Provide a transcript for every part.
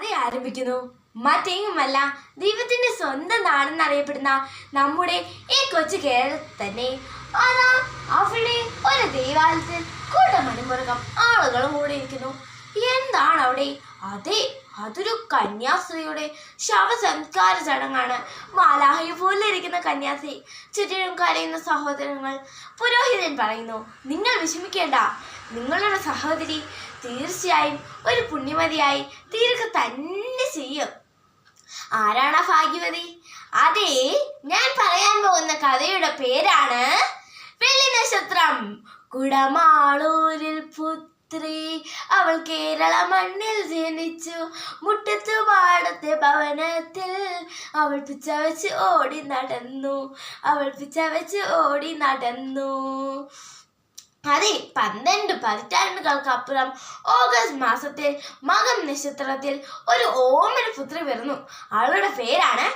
കഥ ആരംഭിക്കുന്നു. മറ്റെങ്ങുമല്ല ദൈവത്തിന്റെ സ്വന്തം നാടെന്നറിയപ്പെടുന്ന നമ്മുടെ ഈ കൊച്ചു കേരളത്തിൽ തന്നെ അതാ അവിടെ ഒരു ദൈവാലയത്തിൽ കൂട്ടമണിമുറകം ആളുകളും കൂടിയിരിക്കുന്നു. എന്താണ് അവിടെ? അതെ അതൊരു കന്യാസ്ത്രീയുടെ ശവസംസ്കാര ചടങ്ങാണ്. മാലാഹയെ പോലെ ഇരിക്കുന്ന കന്യാസ്ത്രീ ചുറ്റിനും കരയുന്ന സഹോദരങ്ങൾ പുരോഹിതൻ പറയുന്നു നിങ്ങൾ വിഷമിക്കേണ്ട. നിങ്ങളുടെ സഹോദരി തീർച്ചയായും ഒരു പുണ്യമതിയായി തീർക്ക തന്നെ ചെയ്യും. ആരാണ് ഭാഗ്യവതി? അതെ ഞാൻ പറയാൻ പോകുന്ന കഥയുടെ പേരാണ് വെള്ളി നക്ഷത്രം കുടമാളൂരിൽ പുത്രി അവൾ കേരള മണ്ണിൽ ജനിച്ചു. മുട്ടത്തു പാടത്തെ ഭവനത്തിൽ അവൾ പിച്ച വെച്ച് ഓടി നടന്നു. അവൾ പിച്ച വെച്ച് ഓടി നടന്നു. അതെ പന്ത്രണ്ട് പതിറ്റാണ്ടുകൾക്കപ്പുറം ഓഗസ്റ്റ് മാസത്തിൽ മകം നക്ഷത്രത്തിൽ ഒരു ഓമന പുത്രി വരുന്നു. അവളുടെ പേരാണ്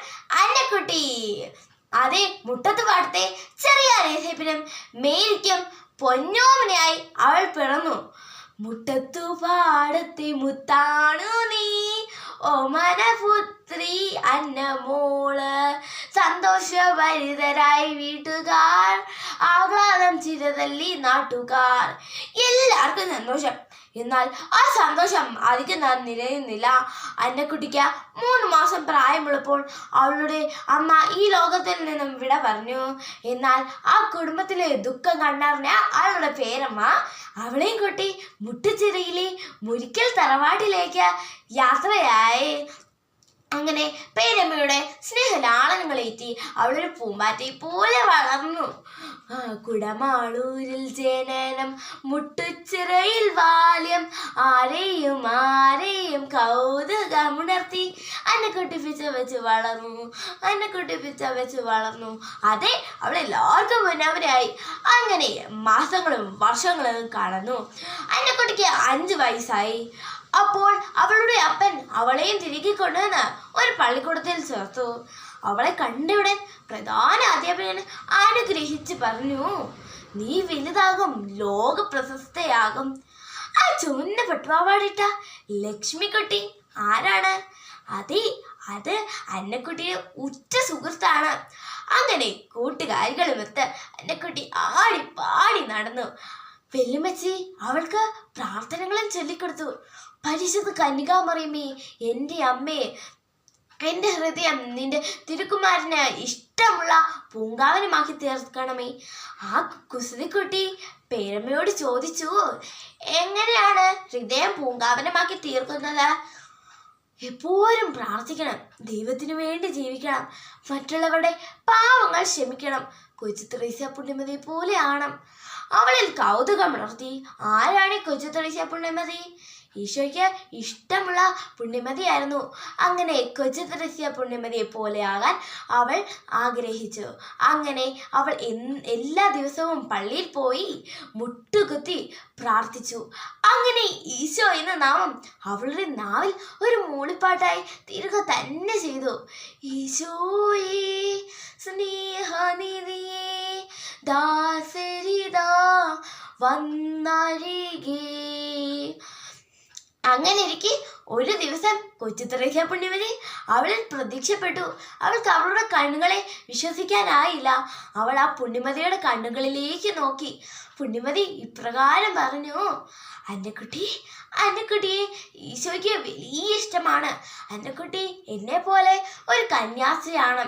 അന്നക്കുട്ടി. അതെ മുട്ടത്ത് പാടത്തെ ചെറിയ രേഖപ്പിനും മേരിക്കും പൊന്നോമനയായി അവൾ പിറന്നു. മുട്ടത്തു പാടത്തെ മുത്താണു നീ. ഓമന പുത്രി അന്നമോൾ സന്തോഷഭരിതരായി വീട്ടുകാർ. ആഹ്ലാദം ചിരതല്ലി നാട്ടുകാർ. എല്ലാവർക്കും സന്തോഷം. എന്നാൽ ആ സന്തോഷം അധികം നാൾ നിലയുന്നില്ല. അന്നക്കുട്ടിക്ക് മൂന്ന് മാസം പ്രായമുള്ളപ്പോൾ അവളുടെ അമ്മ ഈ ലോകത്തിൽ നിന്നും വിട പറഞ്ഞു. എന്നാൽ ആ കുടുംബത്തിലെ ദുഃഖം കണ്ടറിഞ്ഞ അവളുടെ പേരമ്മ അവളെയും കൂട്ടി മുട്ടുചിറയിലെ മുരിക്കൽ തറവാട്ടിലേക്ക് യാത്രയായി. അങ്ങനെ പേരമ്മയുടെ സ്നേഹലാളനങ്ങളേറ്റി അവളൊരു പൂമ്പാറ്റയെ പോലെ വളർന്നു. കുടമാളൂരിൽ ജനനം മുട്ടുച്ചിറയിൽ ബാല്യം ആരെയും ആരെയും കൗതുകമുണർത്തി. അന്നെ കുട്ടിപ്പിച്ച വെച്ച് വളർന്നു അന്നെ കുട്ടിപ്പിച്ച വെച്ച് വളർന്നു. അതെ അവൾ എല്ലാവർക്കും മുന്നവരായി. അങ്ങനെ മാസങ്ങളും വർഷങ്ങളും കടന്നു. അന്നക്കുട്ടിക്ക് അഞ്ച് വയസ്സായി. അപ്പോൾ അവളുടെ അപ്പൻ അവളെയും തിരികെ കൊണ്ടുവന്ന് ഒരു പള്ളിക്കൂടത്തിൽ ചേർത്തു. അവളെ കണ്ടയുടൻ പ്രധാന അധ്യാപകൻ അനുഗ്രഹിച്ച് പറഞ്ഞു നീ വലുതാകും ലോക പ്രശസ്തയാകും ആ ചുവന്ന പട്ടുപാവാടിട്ട ലക്ഷ്മിക്കുട്ടി ആരാണ്? അതെ അത് അന്നക്കുട്ടിയുടെ ഉറ്റ സുഹൃത്താണ്. അങ്ങനെ കൂട്ടുകാരികളുമൊത്ത് അന്നക്കുട്ടി ആടി പാടി നടന്നു. വെല്ലുമച്ചി അവൾക്ക് പ്രാർത്ഥനകളും ചൊല്ലിക്കൊടുത്തു. പരിശുദ്ധ കന്യകാമറിയമേ എന്റെ അമ്മേ എന്റെ ഹൃദയം നിന്റെ തിരുക്കുമാരന് ഇഷ്ടമുള്ള പൂങ്കാവനമാക്കി തീർക്കണമേ. ആ കുസൃതിക്കുട്ടി പേരമ്മയോട് ചോദിച്ചു എങ്ങനെയാണ് ഹൃദയം പൂങ്കാവനമാക്കി തീർക്കുന്നത്? എപ്പോഴും പ്രാർത്ഥിക്കണം ദൈവത്തിനു വേണ്ടി ജീവിക്കണം മറ്റുള്ളവരുടെ പാവങ്ങൾ ക്ഷമിക്കണം കൊച്ചു ത്രേസ്യ പുണ്യമതി പോലെ ആണം അവളിൽ കൗതുകം ഉണർത്തി ആരാണ് കൊച്ചു ത്രേസ്യ പുണ്യമതി? ഈശോയ്ക്ക് ഇഷ്ടമുള്ള പുണ്യമതിയായിരുന്നു. അങ്ങനെ കൊച്ചു ത്രേസ്യ പുണ്യമതിയെ പോലെയാകാൻ അവൾ ആഗ്രഹിച്ചു. അങ്ങനെ അവൾ എല്ലാ ദിവസവും പള്ളിയിൽ പോയി മുട്ടുകുത്തി പ്രാർത്ഥിച്ചു. അങ്ങനെ ഈശോ എന്ന നാമം അവളുടെ നാവിൽ ഒരു മൂളിപ്പാട്ടായി തീരുക തന്നെ ചെയ്തു. ഈശോയേ സ്നേഹനിധിയേ ദാസരിത വന്നരികേ. അങ്ങനെ ഇരിക്കെ ഒരു ദിവസം കൊച്ചു പുണ്യവതി അവളിൽ പ്രത്യക്ഷപ്പെട്ടു. അവൾക്ക് അവളുടെ കണ്ണുകളെ വിശ്വസിക്കാനായില്ല. അവൾ ആ പുണ്യമതിയുടെ കണ്ണുകളിലേക്ക് നോക്കി. പുണ്യമതി ഇപ്രകാരം പറഞ്ഞു അന്നക്കുട്ടി അന്നക്കുട്ടിയെ ഈശോയ്ക്ക് വലിയ ഇഷ്ടമാണ്. അന്നക്കുട്ടി എന്നെ പോലെ ഒരു കന്യാസ്ത്രീയാണ്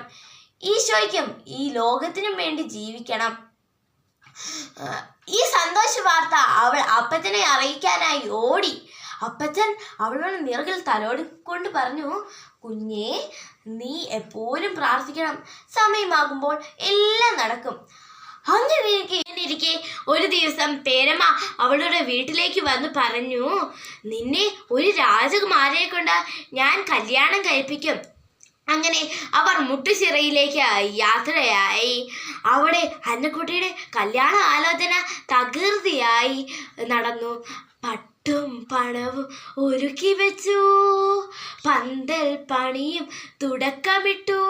ഈശോയ്ക്കും ഈ ലോകത്തിനും വേണ്ടി ജീവിക്കണം. ഈ സന്തോഷ വാർത്ത അവൾ അപ്പത്തിനെ അറിയിക്കാനായി ഓടി. അപ്പച്ചൻ അവളുടെ നിറകിൽ തലോടി കൊണ്ട് പറഞ്ഞു കുഞ്ഞേ നീ എപ്പോഴും പ്രാർത്ഥിക്കണം. സമയമാകുമ്പോൾ എല്ലാം നടക്കും. അങ്ങനെ ഒരു ദിവസം പേരമ്മ അവളുടെ വീട്ടിലേക്ക് വന്ന് പറഞ്ഞു നിന്നെ ഒരു രാജകുമാരെ കൊണ്ട് ഞാൻ കല്യാണം കഴിപ്പിക്കും. അങ്ങനെ അവർ മുട്ടുചിറയിലേക്ക് യാത്രയായി. അവിടെ അന്നക്കുട്ടിയുടെ കല്യാണ ആലോചന തകൃതിയായി നടന്നു. പണവും ഒരുക്കി വെച്ചു. പന്തൽ പണിയും തുടക്കമിട്ടു.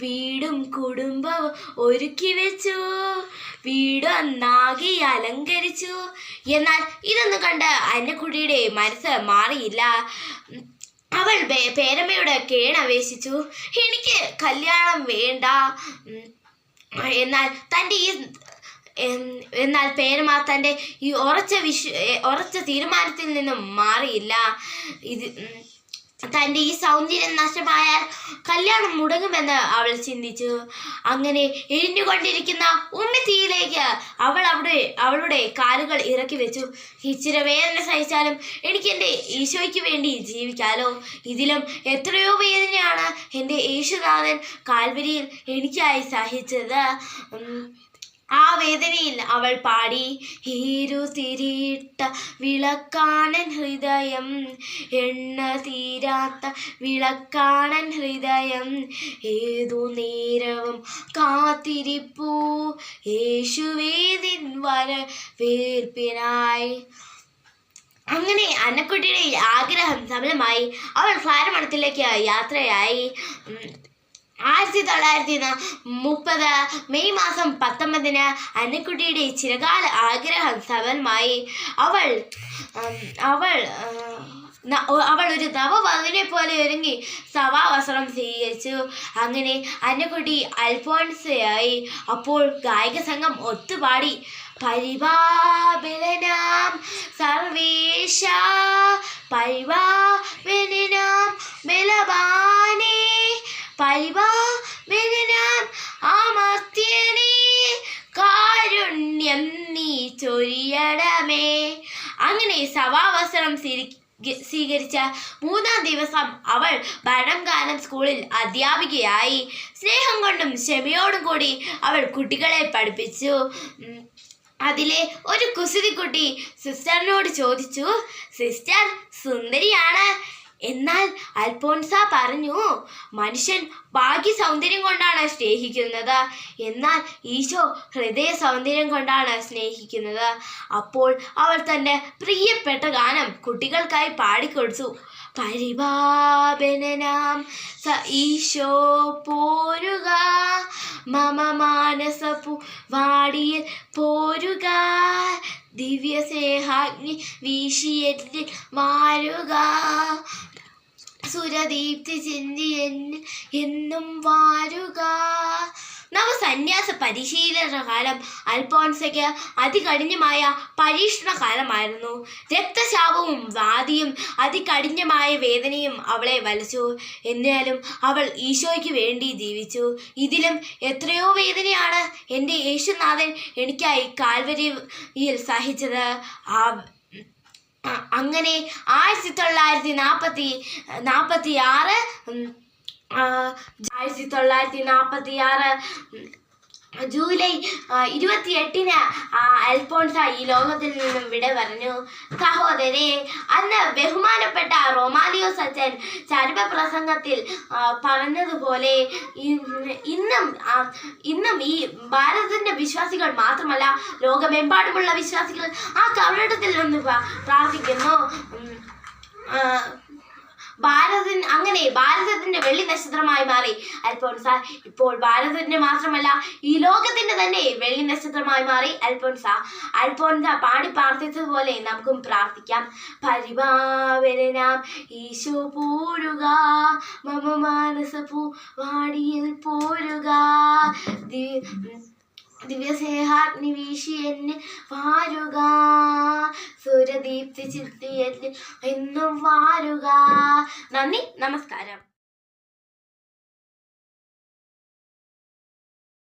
വീടും കുടുംബവും ഒരുക്കി വെച്ചു. വീട് വീടൊന്നാകെ അലങ്കരിച്ചു. എന്നാൽ ഇതൊന്നും കണ്ട് അന്നക്കുട്ടിയുടെ മനസ്സ് മാറിയില്ല. അവൾ പേരമ്മയുടെ കേണവേശിച്ചു എനിക്ക് കല്യാണം വേണ്ട. എന്നാൽ തന്റെ ഈ എന്നാൽ പേരമാ തന്റെ ഈ ഉറച്ച വിശ്വ ഉറച്ച തീരുമാനത്തിൽ നിന്നും മാറിയില്ല. ഇത് തന്റെ ഈ സൗന്ദര്യം നഷ്ടമായാൽ കല്യാണം മുടങ്ങുമെന്ന് അവൾ ചിന്തിച്ചു. അങ്ങനെ എരിഞ്ഞുകൊണ്ടിരിക്കുന്ന ഉമ്മിത്തീയിലേക്ക് അവൾ അവിടെ അവളുടെ കാലുകൾ ഇറക്കി വെച്ചു. ഇച്ചിരി വേദന സഹിച്ചാലും എനിക്ക് എന്റെ ഈശോയ്ക്ക് വേണ്ടി ജീവിക്കാലോ. ഇതിലും എത്രയോ വേദനയാണ് എന്റെ യേശുനാഥൻ കാൽവരിയിൽ എനിക്കായി സഹിച്ചത്. ആ വേദനയിൽ അവൾ പാടി ഹീരു തിരിയിട്ട വിളക്കാണൻ ഹൃദയം എണ്ണ തീരാത്ത വിളക്കാണൻ ഹൃദയം ഏതു നേരവും കാത്തിരിപ്പൂ യേശുവേദിൻ വരവേൽപ്പിനായി. അങ്ങനെ അന്നക്കുട്ടിയുടെ ആഗ്രഹം സഫലമായി. അവൾ ക്ലാരമണത്തിലേക്ക് യാത്രയായി. ആയിരത്തി തൊള്ളായിരത്തി മുപ്പത് മെയ് മാസം പത്തൊമ്പതിന് അന്നക്കുട്ടിയുടെ ചിരകാല ആഗ്രഹം സഫലമായി. അവൾ അവൾ അവൾ ഒരു നവവധുവിനെ പോലെ ഒരുങ്ങി സഭാവസ്ത്രം സ്വീകരിച്ചു. അങ്ങനെ അന്നക്കുട്ടി അൽഫോൺസയായി. അപ്പോൾ ഗായക സംഘം ഒത്തുപാടി. പരിപാബലനാം സർവേശ പരിപാബലനാം ബലവാനേ കാരുണ്യം നീ ചൊരിയണമേ. അങ്ങനെ സഭാവസരം സ്വീകരിച്ച മൂന്നാം ദിവസം അവൾ ഭരണംകാലം സ്കൂളിൽ അധ്യാപികയായി. സ്നേഹം കൊണ്ടും ക്ഷമയോടും കൂടി അവൾ കുട്ടികളെ പഠിപ്പിച്ചു. അതിലെ ഒരു കുസൃതിക്കുട്ടി സിസ്റ്ററിനോട് ചോദിച്ചു സിസ്റ്റർ സുന്ദരിയാണ്. എന്നാൽ അൽഫോൻസ പറഞ്ഞു മനുഷ്യൻ ഭാഗ്യ സൗന്ദര്യം കൊണ്ടാണ് സ്നേഹിക്കുന്നത്. എന്നാൽ ഈശോ ഹൃദയ സൗന്ദര്യം കൊണ്ടാണ് സ്നേഹിക്കുന്നത്. അപ്പോൾ അവൾ തന്റെ പ്രിയപ്പെട്ട ഗാനം കുട്ടികൾക്കായി പാടിക്കൊടുത്തു. പരിപാപനാം സ ഈശോ പോരുക മമ മാനസപു വാടിയിൽ പോരുക ദിവ്യ സ്നേഹാഗ്നി വീശിയെന്നിൽ വാരുക. സുരദീപ്തി ചിന്തി എന്നും വാരുക. നവസന്യാസ പരിശീലന കാലം അൽഫോൺസയ്ക്ക് അതികഠിനമായ പരീക്ഷണ കാലമായിരുന്നു. രക്തശാപവും വാദിയും അതികഠിനമായ വേദനയും അവളെ വലച്ചു. എന്നാലും അവൾ ഈശോയ്ക്ക് വേണ്ടി ജീവിച്ചു. ഇതിലും എത്രയോ വേദനയാണ് എന്റെ യേശുനാഥൻ എനിക്കായി കാൽവരിയിൽ സഹിച്ചത്. ആ അങ്ങനെ ആയിരത്തി തൊള്ളായിരത്തി നാൽപ്പത്തി നാൽപ്പത്തി ആറ് ആയിരത്തി തൊള്ളായിരത്തി നാൽപ്പത്തി ആറ് ജൂലൈ ഇരുപത്തിയെട്ടിന് അൽഫോൺസ ഈ ലോകത്തിൽ നിന്നും വിട പറഞ്ഞു. സഹോദരെ അന്ന് ബഹുമാനപ്പെട്ട റൊമാലിയോ സച്ചൻ ചരിപ പ്രസംഗത്തിൽ പറഞ്ഞതുപോലെ ഇന്നും ഇന്നും ഈ ഭാരതത്തിന്റെ വിശ്വാസികൾ മാത്രമല്ല ലോകമെമ്പാടുമുള്ള വിശ്വാസികൾ ആ കവളത്തിൽ നിന്ന് പ്ര- പ്രാർത്ഥിക്കുന്നു. ഭാരതൻ അങ്ങനെ ഭാരതത്തിന്റെ വെള്ളി നക്ഷത്രമായി മാറി. അൽഫോൻസ ഇപ്പോൾ ഭാരതത്തിന്റെ മാത്രമല്ല ഈ ലോകത്തിന്റെ തന്നെ വെള്ളി നക്ഷത്രമായി മാറി. അൽഫോൻസ അൽഫോൻസ പാടി പ്രാർത്ഥിച്ചതുപോലെ നമുക്കും പ്രാർത്ഥിക്കാം. പരിഭാവരനാം ഈശോ പോരുക. മമ മാനസപൂ വാടിയിൽ പോരുക. ദി- ദിവ്യസ്നേഹാഗ്നി വീശി എന്നെ വാരുക. സൂര്യദീപ്തി ചിത്തി എന്നും വാരുക. നന്ദി നമസ്കാരം.